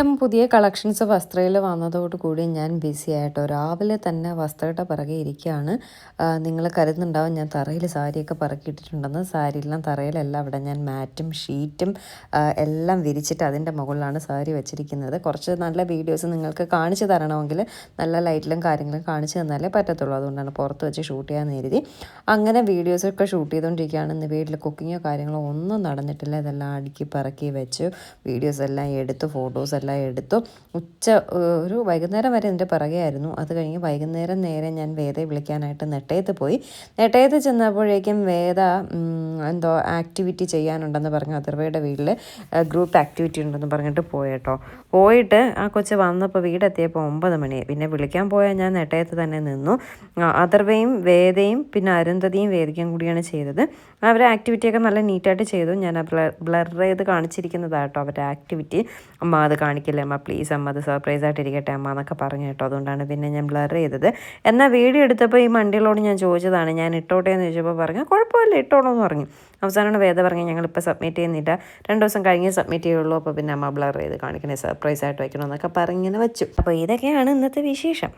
വീണ്ടും പുതിയ കളക്ഷൻസ് വസ്ത്രയിൽ വന്നതോടുകൂടി ഞാൻ ബിസി ആയിട്ടോ രാവിലെ തന്നെ വസ്ത്രയുടെ പിറകെ ഇരിക്കുകയാണ്. നിങ്ങൾ കരുതുന്നുണ്ടാവും ഞാൻ തറയിൽ സാരിയൊക്കെ പറക്കിയിട്ടിട്ടുണ്ടെന്ന്. സാരിയെല്ലാം തറയിലല്ല അവിടെ ഞാൻ മാറ്റും ഷീറ്റും എല്ലാം വിരിച്ചിട്ട് അതിന്റെ മുകളിലാണ് സാരി വെച്ചിരിക്കുന്നത്. കുറച്ച് നല്ല വീഡിയോസ് നിങ്ങൾക്ക് കാണിച്ചു തരണമെങ്കിൽ നല്ല ലൈറ്റിലും കാര്യങ്ങളും കാണിച്ചു തന്നാലേ പറ്റത്തുള്ളൂ. അതുകൊണ്ടാണ് പുറത്ത് വെച്ച് ഷൂട്ട് ചെയ്യാൻ കരുതി. അങ്ങനെ വീഡിയോസൊക്കെ ഷൂട്ട് ചെയ്തുകൊണ്ടിരിക്കുകയാണ്. ഇന്ന് വീട്ടിൽ കുക്കിങ്ങോ കാര്യങ്ങളോ ഒന്നും നടന്നിട്ടില്ല. ഇതെല്ലാം അടുക്കി പറക്കി വെച്ചു. വീഡിയോസ് എല്ലാം എടുത്ത് ഫോട്ടോസ് എല്ലാം എടുത്തു. ഉച്ച ഒരു വൈകുന്നേരം വരെ എന്റെ പിറകെയായിരുന്നു. അത് കഴിഞ്ഞ് വൈകുന്നേരം നേരെ ഞാൻ വേദയെ വിളിക്കാനായിട്ട് നെട്ടയത്ത് പോയി. നെട്ടയത്ത് ചെന്നപ്പോഴേക്കും വേദ എന്തോ ആക്ടിവിറ്റി ചെയ്യാനുണ്ടെന്ന് പറഞ്ഞു. അതിർവയുടെ വീട്ടിൽ ഗ്രൂപ്പ് ആക്ടിവിറ്റി ഉണ്ടെന്ന് പറഞ്ഞിട്ട് പോയേട്ടോ. പോയിട്ട് ആ കൊച്ച് വന്നപ്പോൾ വീടെത്തിയപ്പോൾ ഒമ്പത് മണി. പിന്നെ വിളിക്കാൻ പോയാൽ ഞാൻ നെട്ടയത്ത് തന്നെ നിന്നു. അതിർവയും വേദയും പിന്നെ അരുന്ധതിയും വേദിക്കും കൂടിയാണ് ചെയ്തത്. അവരെ ആക്ടിവിറ്റിയൊക്കെ നല്ല നീറ്റായിട്ട് ചെയ്തു. ഞാൻ ബ്ലർ ബ്ലർ ചെയ്ത് കാണിച്ചിരിക്കുന്നതാട്ടോ അവരുടെ ആക്ടിവിറ്റി അമ്മ അത് കാണിക്കില്ലേ? അമ്മ പ്ലീസ് അമ്മ അത് സർപ്രൈസ് ആയിട്ട് ഇരിക്കട്ടെ അമ്മ എന്നൊക്കെ പറഞ്ഞു കേട്ടോ. അതുകൊണ്ടാണ് പിന്നെ ഞാൻ ബ്ലർ ചെയ്തത്. എന്നാൽ വീഡിയോ എടുത്തപ്പോൾ ഈ മണ്ടികളോട് ഞാൻ ചോദിച്ചതാണ് ഞാൻ ഇട്ടോട്ടെ എന്ന് ചോദിച്ചപ്പോൾ പറഞ്ഞു കുഴപ്പമില്ല ഇട്ടോളൂ എന്ന് പറഞ്ഞു. അവസാനമാണ് വേദ പറഞ്ഞു ഞങ്ങളിപ്പോൾ സബ്മിറ്റ് ചെയ്യുന്നില്ല. രണ്ട് ദിവസം കഴിഞ്ഞ് സബ്മിറ്റ് ചെയ്യുള്ളൂ. അപ്പോൾ പിന്നെ അമ്മ ബ്ലർ ചെയ്ത് കാണിക്കണേ സർപ്രൈസ് ആയിട്ട് വയ്ക്കണമെന്നൊക്കെ പറഞ്ഞിങ്ങനെ വെച്ചു. അപ്പോൾ ഇതൊക്കെയാണ് ഇന്നത്തെ വിശേഷം.